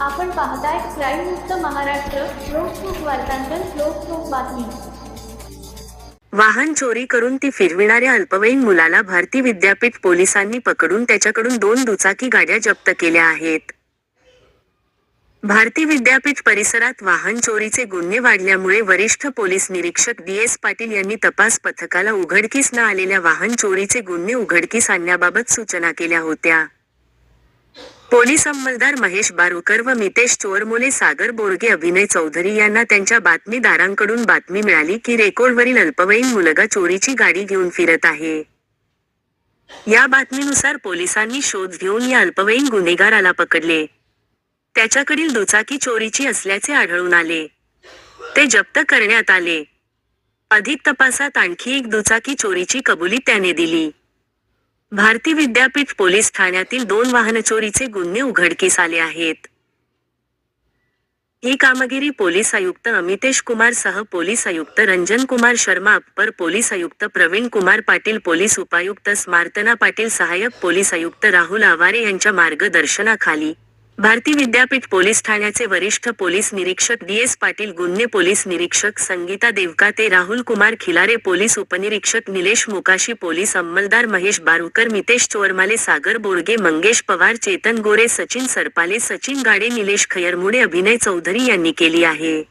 आपण पाहताय क्राईम मुक्त महाराष्ट्र लोकसुख वार्तांकन लोकसुख बातमी. वाहन चोरी करून ती फिरविणाऱ्या अल्पवयीन मुलाला भारती विद्यापीठ पोलिसांनी पकडून त्याच्याकडून दोन दुचाकी गाड्या जप्त केल्या आहेत. भारती विद्यापीठ परिसरात वाहन चोरीचे गुन्हे वाढल्यामुळे वरिष्ठ पोलीस निरीक्षक डी एस पाटील यांनी तपास पथकाला उघडकीस न आलेल्या वाहन चोरीचे गुन्हे उघडकीस आणण्याबाबत सूचना केल्या होत्या. पोलीस अंमलदार महेश बारुकर व मितेश चोरमोले सागर बोरगे अभिनय चौधरी यांना त्यांच्या बातमीदारांकडून बातमी मिळाली की रेकॉर्डवरील अल्पवयीन मुलगा चोरीची गाडी घेऊन फिरत आहे. या बातमीनुसार पोलिसांनी शोध घेऊन या अल्पवयीन गुन्हेगाराला पकडले. त्याच्याकडील दुचाकी चोरीची असल्याचे आढळून आले. ते जप्त करण्यात आले. अधिक तपासात आणखी एक दुचाकी चोरीची कबुली त्याने दिली. भारती विद्यापीठ पोलीस ठाण्यातील दोन वाहन चोरीचे गुन्हे उघडकीस आले आहेत. ही कामगिरी पोलीस आयुक्त अमितेश कुमार सह पोलीस आयुक्त रंजन कुमार शर्मा अप्पर पोलीस आयुक्त प्रवीण कुमार पाटील पोलीस उपायुक्त स्मार्तना पाटील सहाय्यक पोलीस आयुक्त राहुल आवारे यांच्या मार्गदर्शनाखाली भारती विद्यापीठ पोलीस ठाण्याचे वरिष्ठ पोलीस निरीक्षक डी एस पाटील गुन्हे पोलीस निरीक्षक संगीता देवकाते राहुल कुमार खिलारे पोलीस उपनिरीक्षक निलेश मोकाशी पोलीस अंमलदार महेश बारुकर मितेश चोरमाले सागर बोरगे मंगेश पवार चेतन गोरे सचिन सरपाले सचिन गाडे निलेश खयरमुडे अभिनय चौधरी यांनी केली आहे.